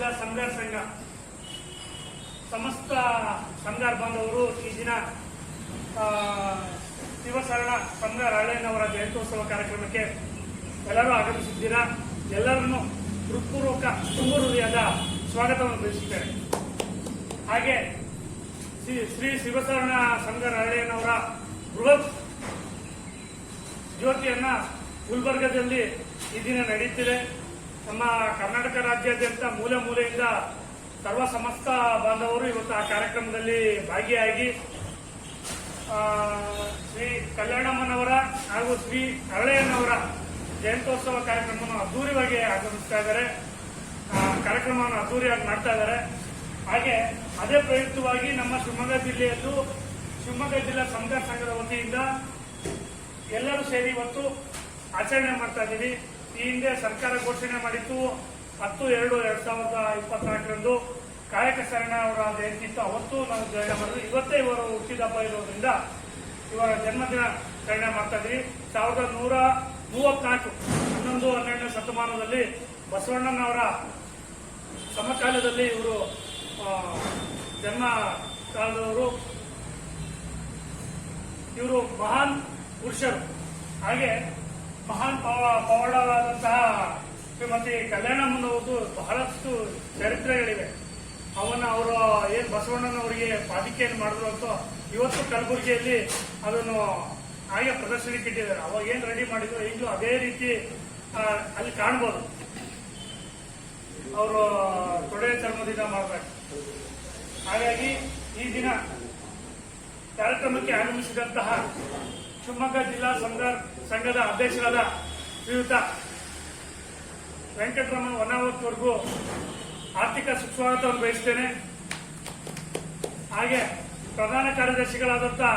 ಜಿಲ್ಲಾ ಸಂಘ ಸಂಘ, ಸಮಸ್ತ ಸಂಘಾರ ಬಾಂಧವರು ಈ ದಿನ ಶಿವಶರಣ ರಾಳೇನವರ ಹಳ್ಳಿಯನ್ನವರ ಜಯಂತ್ಯೋತ್ಸವ ಕಾರ್ಯಕ್ರಮಕ್ಕೆ ಎಲ್ಲರೂ ಆಗಮಿಸಿದ್ದೀರಾ? ಎಲ್ಲರನ್ನು ಹೃತ್ಪೂರ್ವಕ, ತುಂಬ ಸ್ವಾಗತವನ್ನು ಬಯಸುತ್ತೇನೆ. ಹಾಗೆ ಶ್ರೀ ಶ್ರೀ ಶಿವಶರಣ ರಾಳೇನವರ ಹಳ್ಳಿಯನ್ನವರ ಬೃಹತ್ ಜ್ಯೋತಿಯನ್ನ ಗುಲ್ಬರ್ಗದಲ್ಲಿ ಈ ದಿನ ನಡೆಯುತ್ತಿದೆ ನಮ್ಮ ಕರ್ನಾಟಕ ರಾಜ್ಯಾದ್ಯಂತ ಮೂಲೆ ಮೂಲೆಯಿಂದ ಸರ್ವ ಸಮಸ್ತ ಬಾಂಧವರು ಇವತ್ತು ಆ ಕಾರ್ಯಕ್ರಮದಲ್ಲಿ ಭಾಗಿಯಾಗಿ ಶ್ರೀ ಕಲ್ಯಾಣಮ್ಮನವರ ಹಾಗೂ ಶ್ರೀ ಕರಳಯ್ಯನವರ ಜಯಂತ್ಯೋತ್ಸವ ಕಾರ್ಯಕ್ರಮವನ್ನು ಅದ್ದೂರಿಯಾಗಿ ಆಗಮಿಸ್ತಾ ಇದ್ದಾರೆ. ಕಾರ್ಯಕ್ರಮವನ್ನು ಅದ್ದೂರಿಯಾಗಿ ಮಾಡ್ತಾ ಇದ್ದಾರೆ. ಹಾಗೆ ಅದೇ ಪ್ರಯುಕ್ತವಾಗಿ ನಮ್ಮ ಶಿವಮೊಗ್ಗ ಜಿಲ್ಲೆಯಲ್ಲೂ, ಶಿವಮೊಗ್ಗ ಜಿಲ್ಲಾ ಸಂಘ ಸಂಘದ ವತಿಯಿಂದ ಎಲ್ಲರೂ ಸೇರಿ ಇವತ್ತು ಆಚರಣೆ ಮಾಡ್ತಾ ಇದ್ದೀವಿ. ಈ ಹಿಂದೆ ಸರ್ಕಾರ ಘೋಷಣೆ ಮಾಡಿತ್ತು ಹತ್ತು ಎರಡು ಎರಡ್ ಸಾವಿರದ ಇಪ್ಪತ್ನಾಲ್ಕರಂದು ಕಾಯಕ ಶರಣ ಅವರ ಜಯಂತಿ ಇತ್ತು ಅವತ್ತು ನಾವು ಜಯಣ ಮಾಡಿದ್ರು ಇವತ್ತೇ ಇವರು ಹುಟ್ಟಿದಬ್ಬ ಇರೋದ್ರಿಂದ ಇವರ ಜನ್ಮದಿನ ಆಚರಣೆ ಮಾಡ್ತಾ ಇದ್ವಿ. ಸಾವಿರದ ನೂರ ಮೂವತ್ನಾಲ್ಕು, ಹನ್ನೊಂದು, ಹನ್ನೆರಡನೇ ಶತಮಾನದಲ್ಲಿ ಬಸವಣ್ಣನವರ ಸಮಕಾಲದಲ್ಲಿ ಇವರು ಜನ್ಮ ಕಾಲದವರು. ಇವರು ಮಹಾನ್ ಪುರುಷರು. ಹಾಗೆ ಮಹಾನ್ ಪವ- ಪವಾಡವಾದಂತಹ ಶ್ರೀಮತಿ ಕಲ್ಯಾಣಮ್ಮನವ್ರದ್ದು ಬಹಳಷ್ಟು ಚರಿತ್ರೆಗಳಿವೆ. ಅವನ್ನ ಅವರು ಏನ್ ಬಸವಣ್ಣನವರಿಗೆ ಪಾದಿಕೆಯನ್ನು ಮಾಡಿದ್ರು ಅಂತ ಇವತ್ತು ಕಲಬುರಗಿಯಲ್ಲಿ ಅದನ್ನು ಹಾಗೆ ಪ್ರದರ್ಶನಕ್ಕೆ ಇಟ್ಟಿದ್ದಾರೆ. ಅವಾಗ ಏನ್ ರೆಡಿ ಮಾಡಿದ್ರು ಈಗಲೂ ಅದೇ ರೀತಿ ಅಲ್ಲಿ ಕಾಣ್ಬೋದು. ಅವರು ತೊಡೆ ಚರ್ಮದಿಂದ ಮಾಡಬೇಕು ಹಾಗಾಗಿ ಈ ದಿನ ಕಾರ್ಯಕ್ರಮಕ್ಕೆ ಆಗಮಿಸಿದಂತಹ ಶಿವಮೊಗ್ಗ ಜಿಲ್ಲಾ ಸಂಘ ಸಂಘದ ಅಧ್ಯಕ್ಷರಾದ ಶ್ರೀಯುತ ವೆಂಕಟರಮಣ ಹೊನ್ನಾವತ್ವರೆಗೂ ಆರ್ಥಿಕ ಸುಸ್ವಾಗತವನ್ನು ಬಯಸ್ತೇನೆ. ಹಾಗೆ ಪ್ರಧಾನ ಕಾರ್ಯದರ್ಶಿಗಳಾದಂತಹ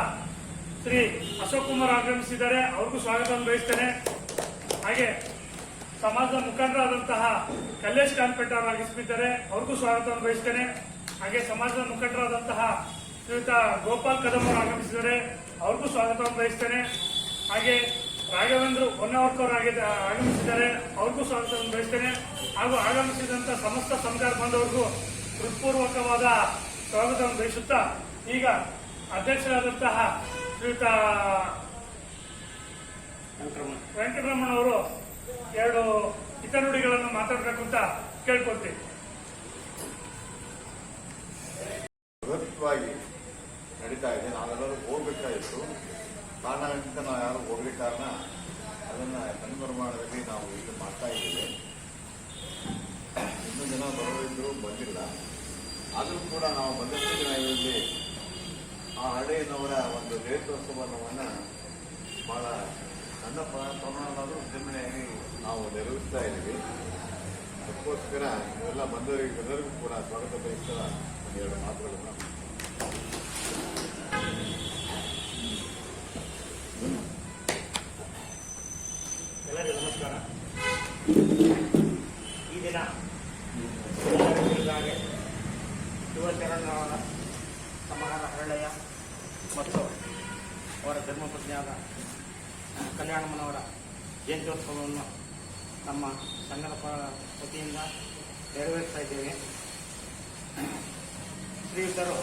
ಶ್ರೀ ಅಶೋಕ್ ಕುಮಾರ್ ಆಗಮಿಸಿದ್ದಾರೆ, ಅವ್ರಿಗೂ ಸ್ವಾಗತವನ್ನು ಬಯಸ್ತೇನೆ. ಹಾಗೆ ಸಮಾಜದ ಮುಖಂಡರಾದಂತಹ ಕಲ್ಲೇಶ್ ಕಾನ್ಪೇಟ್ ಅವರು ಆಗಮಿಸಿದ್ದಾರೆ, ಅವ್ರಿಗೂ ಸ್ವಾಗತವನ್ನು ಬಯಸ್ತೇನೆ. ಹಾಗೆ ಸಮಾಜದ ಮುಖಂಡರಾದಂತಹ ಶ್ರೀಯುತ ಗೋಪಾಲ್ ಕದಂ ಅವರು ಆಗಮಿಸಿದ್ದಾರೆ. ಅವ್ರಿಗೂ ಸ್ವಾಗತವನ್ನು ಬಯಸ್ತೇನೆ. ಹಾಗೆ ರಾಘವೇಂದ್ರ ಹೊನ್ನಾವರ್ಕರ್ ಆಗಿದ್ದ ಆಗಮಿಸಿದ್ದಾರೆ. ಅವ್ರಿಗೂ ಸ್ವಾಗತವನ್ನು ಬಯಸ್ತೇನೆ. ಹಾಗೂ ಆಗಮಿಸಿದಂತ ಸಮಸ್ತ ಸಂಕಾರ ಬಂದವರಿಗೂ ಹೃತ್ಪೂರ್ವಕವಾದ ಸ್ವಾಗತವನ್ನು ಬಯಸುತ್ತಾ ಈಗ ಅಧ್ಯಕ್ಷರಾದಂತಹ ಶ್ರೀಯುತ ವೆಂಕಟರಮಣ. ಅವರು ಎರಡು ಹಿತನುಡಿಗಳನ್ನು ಮಾತಾಡಬೇಕು ಅಂತ ಕೇಳ್ಕೊಳ್ತೀವಿ ನಡೀತಾ ಇದೆ ನಾವೆಲ್ಲರೂ ಕಾರಣ ಕಾರಣದಿಂದ ನಾವು ಯಾರು ಹೋಗ್ಲಿಕ್ಕೆ ಕಾರಣ ಅದನ್ನ ಪ್ರಮಾಣದಲ್ಲಿ ನಾವು ಇದು ಮಾಡ್ತಾ ಇದ್ದೇವೆ. ಇನ್ನೂ ಜನ ಬರೋರಿದ್ರು ಬಂದಿಲ್ಲ. ಆದರೂ ಕೂಡ ನಾವು ಬಂದಷ್ಟು ಇಲ್ಲಿ ಆ ಹಳೆಯನವರ ಒಂದು ಜಯಂತ್ಯೋತ್ಸವವನ್ನು ಬಹಳ ಸಣ್ಣ ಪ್ರ- ಪ್ರಮಾಣದಾದರೂ ವಿಜೃಂಭಣೆಯಾಗಿ ನಾವು ನೆರವೇರಿಸ್ತಾ ಇದ್ದೀವಿ. ಅದಕ್ಕೋಸ್ಕರ ಇವೆಲ್ಲ ಬಂದವರಿಗೆ ಎಲ್ಲರಿಗೂ ಕೂಡ ಸ್ವಾಗತ ಬಯಸ್ತಾ ಒಂದೆರಡು ಮಾತುಗಳನ್ನು ಎಲ್ಲರಿಗೂ ನಮಸ್ಕಾರ ಈ ದಿನ ಎಲ್ಲರಿಗಾಗೆ ಶಿವಶರಣವರ ಸಮಾಹಾರ ಹರಳಯ್ಯ ಮತ್ತು ಅವರ ಧರ್ಮಪತ್ನಿಯಾದ ಕಲ್ಯಾಣಮ್ಮನವರ ಜಯಂತ್ಯೋತ್ಸವವನ್ನು ನಮ್ಮ ಸಂಘದ ಪ- ವತಿಯಿಂದ ನೆರವೇರಿಸ್ತಾ ಇದ್ದೇವೆ. ಶ್ರೀಯುತರು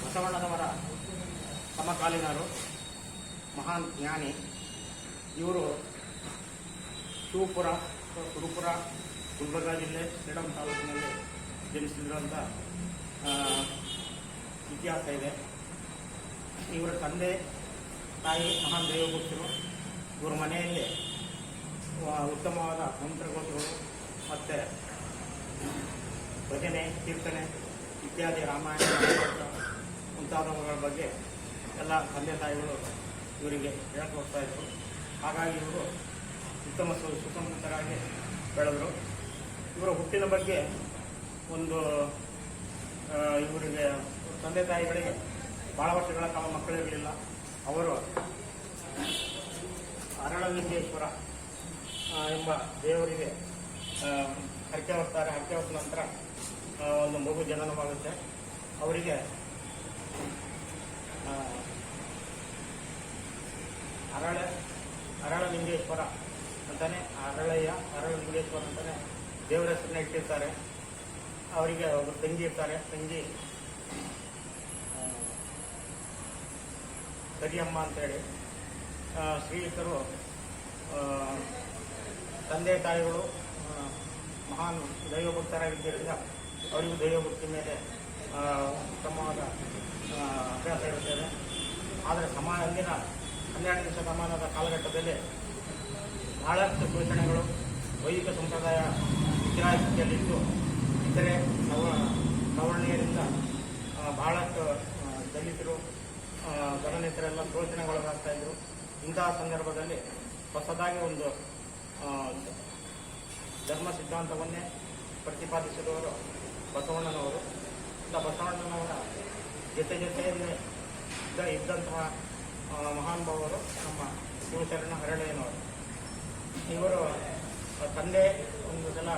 ಬಸವಣ್ಣನವರ ಸಮಕಾಲೀನರು ಮಹಾನ್ ಜ್ಞಾನಿ ಇವರು ಶಿವಪುರ ಕುರುಪುರ ಗುಲ್ಬರ್ಗ ಜಿಲ್ಲೆ ಸೇಡಂ ತಾಲೂಕಿನಲ್ಲಿ ಜನಿಸಿದ್ರಂತ ಆ, ಇತಿಹಾಸ ಇದೆ. ಇವರ ತಂದೆ ತಾಯಿ ಮಹಾನ್ ದೈವಭಕ್ತರು ಇವರ ಮನೆಯಲ್ಲಿ ಉತ್ತಮವಾದ ಮಂತ್ರಗೋತ್ರಗಳು ಮತ್ತು ಭಜನೆ, ಕೀರ್ತನೆ ಇತ್ಯಾದಿ ರಾಮಾಯಣ ಮುಂತಾದವುಗಳ ಬಗ್ಗೆ ಎಲ್ಲ ತಂದೆ ತಾಯಿಗಳು ಇವರಿಗೆ ಹೇಳ್ಕೊಡ್ತಾ ಇದ್ರು. ಹಾಗಾಗಿ ಇವರು ಉತ್ತಮ ಸು- ಬೆಳೆದರು. ಇವರ ಹುಟ್ಟಿನ ಬಗ್ಗೆ ಒಂದು ಇವರಿಗೆ ತಂದೆ ತಾಯಿಗಳಿಗೆ ಭಾಳ ವರ್ಷಗಳ ಕಾಲ ಮಕ್ಕಳಿರಲಿಲ್ಲ. ಅವರು ಅರಳಲಿಂಗೇಶ್ವರ ಎಂಬ ದೇವರಿಗೆ ಹರಕೆ ಹೋಗ್ತಾರೆ ಹರಕೆ ಹೊತ್ತ ನಂತರ ಒಂದು ಮಗು ಜನನವಾಗುತ್ತೆ. ಅವರಿಗೆ ಅರಳೆ ಅರಳ, ಅರಳಲಿಂಗೇಶ್ವರ ಅಂತಾನೆ, ಅರಳಯ್ಯ, ಅರಳಲಿಂಗೇಶ್ವರ ಅಂತಾನೆ ದೇವರ ಹೆಸರನ್ನ ಇಟ್ಟಿರ್ತಾರೆ. ಅವರಿಗೆ ಒಬ್ಬರು ತಂಗಿ ಇರ್ತಾರೆ. ತಂಗಿ ಕರಿಯಮ್ಮ ಅಂತೇಳಿ ಶ್ರೀಯುತರು ತಂದೆ ತಾಯಿಗಳು ಮಹಾನ್ ದೈವಭಕ್ತರಾಗಿದ್ದರಿಂದ ಅವರಿಗೂ ದೈವಭಕ್ತಿ ಮೇಲೆ ಉತ್ತಮವಾದ ಅಭ್ಯಾಸ ಇರುತ್ತದೆ. ಆದರೆ ಸಮಾನ ಅಂದಿನ ಹನ್ನೆರಡನೇ ಶತಮಾನದ ಕಾಲಘಟ್ಟದಲ್ಲಿ ಬಹಳಷ್ಟು ಘೋಷಣೆಗಳು ವೈದಿಕ ಸಂಪ್ರದಾಯ ಸ್ಥಿತಿಯಲ್ಲಿದ್ದು ಇತರೆ ನವ ಸವರ್ಣೀಯರಿಂದ ಆ, ಬಹಳಷ್ಟು ದಲಿತರು ಗಣನಿತರೆಲ್ಲ ಶೋಷಣೆಗೊಳಗಾಗ್ತಾ ಇದ್ರು. ಇಂತಹ ಸಂದರ್ಭದಲ್ಲಿ ಹೊಸದಾಗಿ ಒಂದು ಧರ್ಮ ಸಿದ್ಧಾಂತವನ್ನೇ ಪ್ರತಿಪಾದಿಸಿದವರು ಬಸವಣ್ಣನವರು. ಇಂಥ ಬಸವಣ್ಣನವರ ಜೊತೆ ಜೊತೆಯಲ್ಲಿ ಇದ್ದ ಇದ್ದಂತಹ ಮಹಾನುಭಾವರು ನಮ್ಮ ಶಿವಶರಣ ಹರಳೆಯನವರು. ಇವರು ತಂದೆ ಒಂದು ಸಲ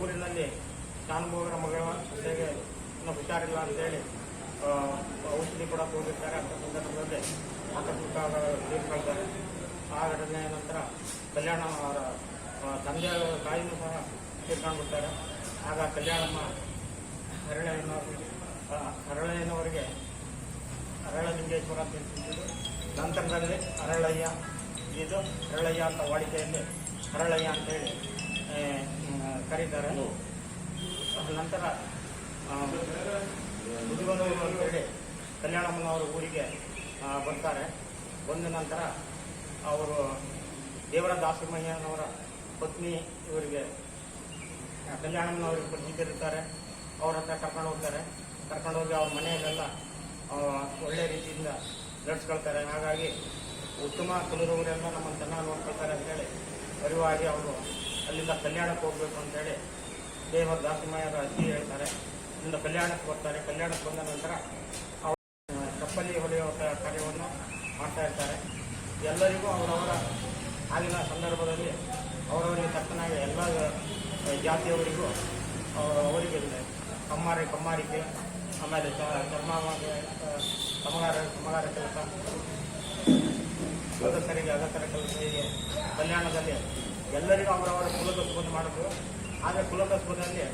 ಊರಿನಲ್ಲಿ ಶಾನುಭೋಗರ ಮಗಳ ಜೊತೆಗೆ ಇನ್ನೂ ಹುಷಾರಿಲ್ಲ ಅಂತೇಳಿ ಔಷಧಿ ಕೊಡಕ್ಕೆ ಹೋಗಿರ್ತಾರೆ ಅಂತ ಸಂದರ್ಭದಲ್ಲಿ ಆಕಸ್ಮಿಕ ತೀರ್ಕೊಳ್ತಾರೆ ಆ ಘಟನೆಯ ನಂತರ ಕಲ್ಯಾಣ ಅವರ ಆ, ತಂದೆಯ ತಾಯಿನೂ ಸಹ ತೀರ್ಕೊಂಡ್ಬಿಡ್ತಾರೆ ಆಗ ಕಲ್ಯಾಣಮ್ಮ ಹರಳೆಯನ್ನು ಹರಳೆಯನವರಿಗೆ ಅರಳಲಿಂಗೇಶ್ವರ ಅಂತ ಹೇಳ್ತಿದ್ದು ನಂತರದಲ್ಲಿ ಹರಳಯ್ಯ ಇದು ಹರಳಯ್ಯ ಅಂತ ವಾಡಿಕೆಯಲ್ಲಿ ಹರಳಯ್ಯ ಅಂತೇಳಿ ಕರೀತಾರೆ. ನಂತರ ಮುದುಗನೂರು ಅಂತೇಳಿ ಕಲ್ಯಾಣಮ್ಮನವರ ಊರಿಗೆ ಬರ್ತಾರೆ. ಬಂದ ನಂತರ ಅವರು ದೇವರ ದಾಸಮಯ್ಯನವರ ಪತ್ನಿ ಇವರಿಗೆ ಆ, ಪತ್ನಿ ಪರಿಚಿತರಿರ್ತಾರೆ ಅವ್ರ ಹತ್ರ ಕರ್ಕೊಂಡು ಹೋಗ್ತಾರೆ. ಕರ್ಕೊಂಡು ಹೋಗಿ ಅವ್ರ ಮನೆಯಲ್ಲೆಲ್ಲ ಒಳ್ಳೆ ರೀತಿಯಿಂದ ನಡೆಸ್ಕೊಳ್ತಾರೆ. ಹಾಗಾಗಿ ಉತ್ತಮ ಕುಲದವರೆಲ್ಲ ನಮ್ಮನ್ನು ಚೆನ್ನಾಗಿ ನೋಡ್ಕೊಳ್ತಾರೆ ಅಂತೇಳಿ ಅರಿವಾಗಿ ಅವರು ಅಲ್ಲಿಂದ ಕಲ್ಯಾಣಕ್ಕೆ ಹೋಗ್ಬೇಕು ಅಂತೇಳಿ ದೇವರ ದಾಸಿಮಯರ ಅಜ್ಜಿ ಹೇಳ್ತಾರೆ. ಇಲ್ಲಿಂದ ಕಲ್ಯಾಣಕ್ಕೆ ಬರ್ತಾರೆ. ಕಲ್ಯಾಣಕ್ಕೆ ಬಂದ ನಂತರ ಅವರು ಚಪ್ಪಲಿ ಹೊಡೆಯುವ ಕಾರ್ಯವನ್ನು ಮಾಡ್ತಾ ಇರ್ತಾರೆ. ಎಲ್ಲರಿಗೂ ಅವರವರ ಆಗಿನ ಸಂದರ್ಭದಲ್ಲಿ ಅವರವರಿಗೆ ತಕ್ಕನಾಗಿ ಎಲ್ಲ ಜಾತಿಯವರಿಗೂ ಅವರಿಗೆ ಕಮ್ಮಾರಿ, ಕಮ್ಮಾರಿಕೆ, ಆಮೇಲೆ ಚರ್ಮ ಕಮಗಾರ ಕಮಗಾರ ಕೆಲಸ. ಸದಸ್ಯರಿಗೆ ಅಗತ್ಯರ ಕೆಲಸ ಹೀಗೆ ಕಲ್ಯಾಣದಲ್ಲಿ ಎಲ್ಲರಿಗೂ ಅವರವರ ಕುಲಕಸುಬನ್ನು ಮಾಡಿದ್ರು ಆದರೆ ಕುಲಕಸುಬದಲ್ಲಿ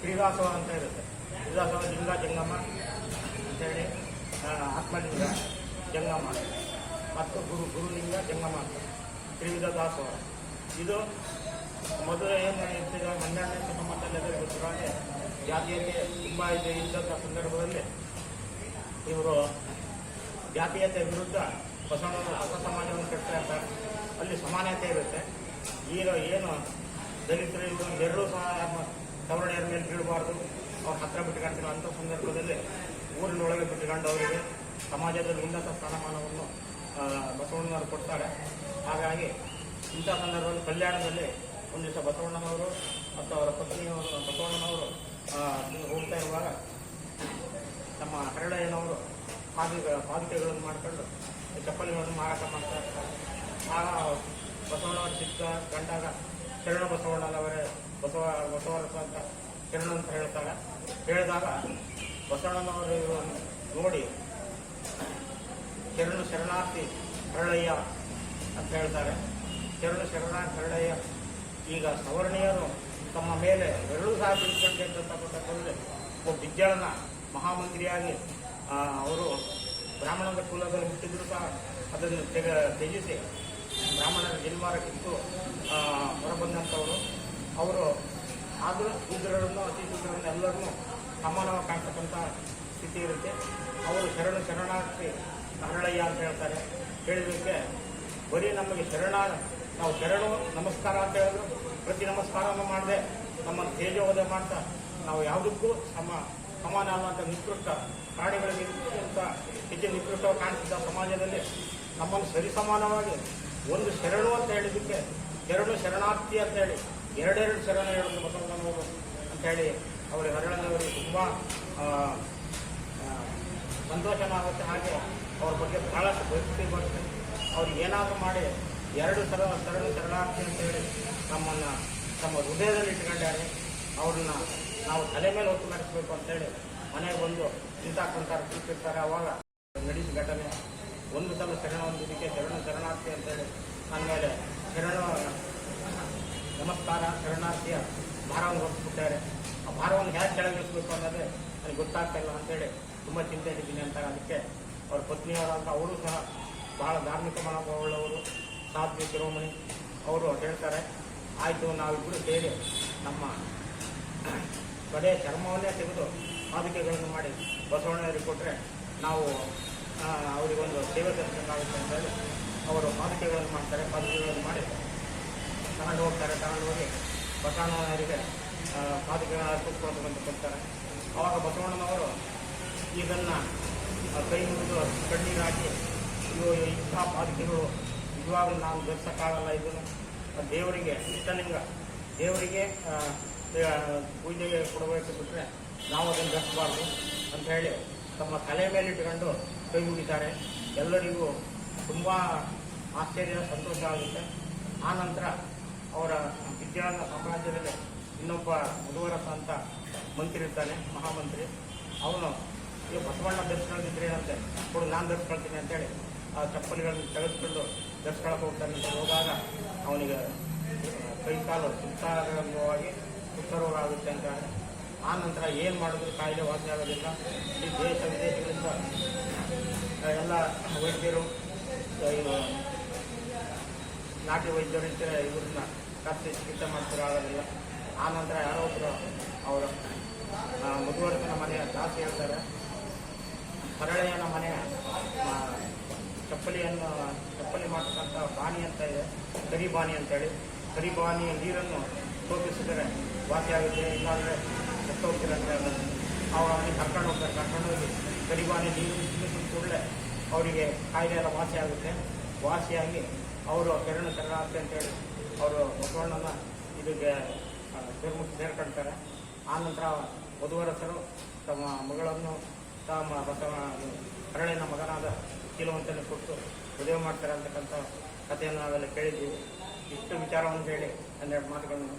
ಶ್ರೀದಾಸವ ಅಂತ ಇರುತ್ತೆ. ಕ್ರೀಡಾಸವ ಲಿಂಗ ಜಂಗಮ್ಮ ಅಂತೇಳಿ ಆತ್ಮಲಿಂಗ ಜಂಗಮ್ಮ ಮತ್ತು ಗುರು, ಗುರುಲಿಂಗ, ಜಂಗಮ ಅಂತ. ತ್ರಿವಿಧ ದಾಸೋಹ. ಇದು ಮೊದಲು ಏನು ನಡೆಯುತ್ತಿದೆ? ಹನ್ನೆರಡನೇ ಶತಮಾನದಲ್ಲಿ ಗೊತ್ತಿರೋದೇ ಜಾತಿಯಲ್ಲಿ ತುಂಬ ಇದೆ ಇದ್ದಂಥ ಸಂದರ್ಭದಲ್ಲಿ ಇವರು ಜಾತೀಯತೆ ವಿರುದ್ಧ ಬಸವಣ್ಣ ಹೊಸ ಸಮಾಜವನ್ನು ಕಟ್ತಾ ಇರ್ತಾರೆ ಅಲ್ಲಿ ಸಮಾನತೆ ಇರುತ್ತೆ. ಈಗ ಏನು ದಲಿತರು ಇವರು ಎರಡೂ ಸಹ ಸವರ್ಣೀಯರ ಮೇಲೆ ಬೀಳಬಾರ್ದು. ಅವ್ರ ಹತ್ರ ಬಿಟ್ಟುಕೊಂಡಿರೋ ಅಂಥ ಸಂದರ್ಭದಲ್ಲಿ ಊರಿನೊಳಗೆ ಬಿಟ್ಟುಕೊಂಡು ಅವರಿಗೆ ಸಮಾಜದಲ್ಲಿ ಉನ್ನತ ಸ್ಥಾನಮಾನವನ್ನು ಬಸವಣ್ಣನವರು ಕೊಡ್ತಾರೆ. ಹಾಗಾಗಿ ಇಂಥ ಸಂದರ್ಭದಲ್ಲಿ ಕಲ್ಯಾಣದಲ್ಲಿ ಒಂದು ದಿವಸ ಬಸವಣ್ಣನವರು ಮತ್ತು ಅವರ ಪತ್ನಿಯವರು, ಬಸವಣ್ಣನವರು ಹೋಗ್ತಾ ಇರುವಾಗ ನಮ್ಮ ಹರಳಯ್ಯನವರು ಹಾಗೆ ಪಾದಿಕೆಗಳನ್ನು ಮಾಡಿಕೊಂಡು ಚಪ್ಪಲಿಗಳನ್ನು ಮಾರಾಟ ಮಾಡ್ತಾ ಇರ್ತಾರೆ. ಆ ಬಸವಣ್ಣವರ ಚಿಕ್ಕ ಕಂಡಾಗ ಶರಣ ಬಸವಣ್ಣನವರೇ ಬಸವ, ಬಸವರಸ ಅಂತ ಶರಣ ಅಂತ ಹೇಳ್ತಾರೆ ಹೇಳಿದಾಗ ಬಸವಣ್ಣನವರು ನೋಡಿ, ಶರಣು ಶರಣಾರ್ಥಿ ಹರಳಯ್ಯ ಅಂತ ಹೇಳ್ತಾರೆ. ಶರಣು ಶರಣ ಕರಡಯ್ಯ ಈಗ ಸವರ್ಣೀಯರು ತಮ್ಮ ಮೇಲೆ ಎರಡೂ ಸಹ ಬಿಡ್ಕೊಂಡಿರ್ತಕ್ಕಂಥದ್ದು ಒಬ್ಬ ವಿದ್ಯಾಳನ ಮಹಾಮಂತ್ರಿಯಾಗಿ ಅವರು ಬ್ರಾಹ್ಮಣದ ಕುಲದಲ್ಲಿ ಹುಟ್ಟಿದ್ರು ಸಹ ಅದನ್ನು ತೆಗ, ತ್ಯಜಿಸಿ ಬ್ರಾಹ್ಮಣರ ಜನ್ಮಾರಕ್ಕಿಂತು ಹೊರಬಂದಂಥವರು. ಅವರು ಆದರೂ ಶೂದ್ರರನ್ನು, ಅತಿ ಶೂದ್ರರನ್ನು ಎಲ್ಲರನ್ನೂ ಸಮಾನವಾಗಿ ಕಾಣ್ತಕ್ಕಂಥ ಸ್ಥಿತಿ ಇರುತ್ತೆ. ಅವರು ಶರಣ ಶರಣಾರ್ಥಿ ಹರಳಯ್ಯ ಅಂತ ಹೇಳ್ತಾರೆ. ಹೇಳಿದಕ್ಕೆ ಬರೀ ನಮಗೆ ಶರಣ ನಾವು ಶರಣು ನಮಸ್ಕಾರ ಅಂತ ಹೇಳಿದ್ರು ಪ್ರತಿ ನಮಸ್ಕಾರವನ್ನು ಮಾಡದೆ ನಮ್ಮನ್ನು ತೇಜೋವಧೆ ಮಾಡ್ತಾ ನಾವು ಯಾವುದಕ್ಕೂ ನಮ್ಮ ಸಮಾನ ಅನ್ನುವಂಥ ನಿಕೃಷ್ಟ ಪ್ರಾಣಿಗಳಿಗೆ ಅಂತ ಹೆಚ್ಚು ನಿಕೃಷ್ಟವಾಗಿ ಕಾಣಿಸಿದ ಸಮಾಜದಲ್ಲಿ ನಮ್ಮನ್ನು ಸರಿಸಮಾನವಾಗಿ ಒಂದು ಶರಣು ಅಂತ ಹೇಳಿದ್ದಕ್ಕೆ ಎರಡು ಶರಣಾರ್ಥಿ ಅಂತ ಹೇಳಿ ಎರಡೆರಡು ಶರಣ ಹೇಳೋದು ಬಸವಣ್ಣನವರು ಅಂತ ಹೇಳಿ ಅವರಿಗೆ ಹರಳನವರಿಗೆ ತುಂಬ ಸಂತೋಷನ ಆಗುತ್ತೆ ಹಾಗೆ ಅವ್ರ ಬಗ್ಗೆ ಬಹಳಷ್ಟು ಭಕ್ತಿ ಬರುತ್ತೆ. ಅವ್ರಿಗೆ ಏನಾದರೂ ಮಾಡಿ ಎರಡು ಸರ ಸರಳ ಶರಣಾರ್ಥಿ ಅಂತ ಹೇಳಿ ನಮ್ಮನ್ನು, ತಮ್ಮ ಹೃದಯದಲ್ಲಿ ಇಟ್ಕೊಂಡಿದ್ದಾರೆ ಅವ್ರನ್ನ ನಾವು ತಲೆ ಮೇಲೆ ಹೊತ್ತು ನಡೆಸಬೇಕು ಅಂತೇಳಿ ಮನೆಗೆ ಬಂದು ಇಂಥ ಕುಂತಾರೆ ಕೂತಿರ್ತಾರೆ ಅವಾಗ ನಡೆದ ಘಟನೆ, ಒಂದು ಸಲ ಶರಣ ಹೊಂದಿದ್ದಕ್ಕೆ ಶರಣ ಶರಣಾರ್ಥಿ ಅಂತೇಳಿ ಹೇಳಿ ಮೇಲೆ ಶರಣ, ನಮಸ್ಕಾರ, ಶರಣಾರ್ಥಿಯ ಭಾರವನ್ನು ಹೊರಿಸ್ಬಿಟ್ಟಾರೆ ಆ ಭಾರವನ್ನು ಹೇಗೆ ಕೆಳಗಿಳಿಸ್ಬೇಕು ಅನ್ನೋದೇ ನನಗೆ ಗೊತ್ತಾಗ್ತಾ ಇಲ್ಲ ಅಂತೇಳಿ ತುಂಬ ಚಿಂತೆ ಇದ್ದೀನಿ ಅಂತ ಅದಕ್ಕೆ ಅವ್ರ ಪತ್ನಿಯವರಾದ, ಅವರು ಸಹ ಭಾಳ ಧಾರ್ಮಿಕ ಮನೋಭಾವವುಳ್ಳವರು. ಸಾಧ್ವಿ ಶಿರೋಮಣಿ ಅವರು ಹೇಳ್ತಾರೆ. ಆಯಿತು ನಾವಿಬ್ಬರು ಸೇರಿ ನಮ್ಮ ಕಡೆ ಚರ್ಮವನ್ನೇ ತೆಗೆದು ಪಾದಕೆಗಳನ್ನು ಮಾಡಿ ಬಸವಣ್ಣವರಿಗೆ ಕೊಟ್ಟರೆ ನಾವು ಅವರಿಗೊಂದು ಸೇವೆ ಸಲ್ಲಿಸಬೇಕಾಗುತ್ತೆ ಅಂತೇಳಿ ಅವರು ಪಾದಕೆಗಳನ್ನು ಮಾಡ್ತಾರೆ ಪಾದಕೆಗಳನ್ನು ಮಾಡಿ. ತಗೊಂಡು ಹೋಗ್ತಾರೆ ತಗೊಂಡು ಹೋಗಿ ಬಸವಣ್ಣನವರಿಗೆ ಆ, ಕುತ್ಕೊಂಡು ಬಂದು ಕೊಡ್ತಾರೆ. ಆವಾಗ ಬಸವಣ್ಣನವರು ಇದನ್ನು ಕೈ ಮುಗಿದು ಕಣ್ಣೀರು ಹಾಕಿ ಇವು ಇಂಥ ಪಾದುಕೆಗಳು ನಿಜವಾಗ್ಲೂ ನಾವು ಧರಿಸೋಕ್ಕಾಗಲ್ಲ ಇದನ್ನು. ದೇವರಿಗೆ, ಇಷ್ಟಲಿಂಗ ದೇವರಿಗೆ ಪೂಜೆಗೆ ಕೊಡಬೇಕು ಬಿಟ್ಟರೆ ನಾವು ಅದನ್ನು ಧರಿಸಬಾರ್ದು ಅಂತ ಹೇಳಿ ತಮ್ಮ ತಲೆ ಮೇಲೆ ಇಟ್ಕೊಂಡು ಕೈ ಮುಗಿತಾರೆ. ಎಲ್ಲರಿಗೂ ತುಂಬ ಆಶ್ಚರ್ಯ, ಸಂತೋಷ ಆಗುತ್ತೆ. ಆ ನಂತರ ಅವರ ವಿಜ್ಞಾನ ಸಾಮ್ರಾಜ್ಯದಲ್ಲಿ ಇನ್ನೊಬ್ಬ ಮುದುವರಸ ಅಂತ ಮಂತ್ರಿ ಇರ್ತಾನೆ, ಮಹಾಮಂತ್ರಿ. ಅವನು ಈ ಬಸವಣ್ಣ ಧರಿಸ್ಕೊಂಡಿದ್ರೆ ಏನಂತೆ ಕೊಡು, ನಾನು ಧರಿಸ್ಕೊಳ್ತೀನಿ ಅಂತೇಳಿ ಆ ಚಪ್ಪಲಿಗಳನ್ನು ತೆಗೆದುಕೊಂಡು ಧರಿಸ್ಕೊಳಕ್ಕೆ ಹೋಗ್ತಾನೆ ಹೋದಾಗ ಅವನಿಗೆ ಕೈ ಕಾಲು ಸುತ್ತಾಗಿ ಅಂತ. ಆ ನಂತರ ಏನು ಮಾಡಿದ್ರು ಕಾಯಿಲೆ ವಾಸಿ ಆಗೋದಿಲ್ಲ. ಈ ದೇಶ, ವಿದೇಶಗಳಿಂದ ಎಲ್ಲ ವೈದ್ಯರು ನಾಟಿ ವೈದ್ಯರು ಇದ್ದರೆ ಇವ್ರನ್ನ ಕರೆಸಿ ಚಿಕಿತ್ಸೆ ಮಾಡ್ತಾರೆ, ಆಗೋದಿಲ್ಲ. ಆ ನಂತರ ಯಾರೋ ಒಬ್ಬರು ಅವರ ಮುದುವರ್ಗನ ಮನೆಯ ದಾಸಿ ಹೇಳ್ತಾರೆ. ಹರಳೆಯನ ಮನೆಯ ಚಪ್ಪಲಿಯನ್ನು ಚಪ್ಪಲಿ ಮಾಡ್ತಕ್ಕಂಥ ಬಾಣಿ ಅಂತ ಇದೆ ಕರಿಬಾಣಿ ಅಂತೇಳಿ. ಕರಿ ಬಾನಿಯ ನೀರನ್ನು ಸೋಪಿಸಿದರೆ ವಾಸಿಯಾಗುತ್ತೆ ಇಲ್ಲಾಂದರೆ ಹೋಗ್ತೀರ ಅಂತ ಅವರು ಅಲ್ಲಿ ಕರ್ಕೊಂಡು ಹೋಗ್ತಾರೆ, ಕರ್ಕೊಂಡು ಹೋಗಿ ಕರಿಬಾಣಿ ನೀರು ಕೂಡಲೇ ಅವರಿಗೆ ಕಾಯಿಲೆ ಎಲ್ಲ ವಾಸಿಯಾಗುತ್ತೆ ವಾಸಿಯಾಗಿ ಅವರು ಕೆರಳು ಶರಣಾರ್ಥಿ ಅಂತೇಳಿ ಅವರು ಬಸವಣ್ಣನ ಇದಕ್ಕೆ ಧರ್ಮಕ್ಕೆ ಸೇರ್ಕೊಳ್ತಾರೆ ಆ ನಂತರ ವಧುವರಸರು ತಮ್ಮ ಮಗಳನ್ನು, ತಮ್ಮ ಬಸವ ಕರಳಿನ ಮಗನಾದ ಕೀಲವಂತನ ಕೊಟ್ಟು ಮದುವೆ ಮಾಡ್ತಾರೆ ಅಂತಕ್ಕಂಥ ಕಥೆಯನ್ನು ನಾವೆಲ್ಲ ಕೇಳಿದ್ದೀವಿ ಇಷ್ಟು ವಿಚಾರವನ್ನು ಹೇಳಿ ಹನ್ನೆರಡು ಮಾತುಗಳನ್ನು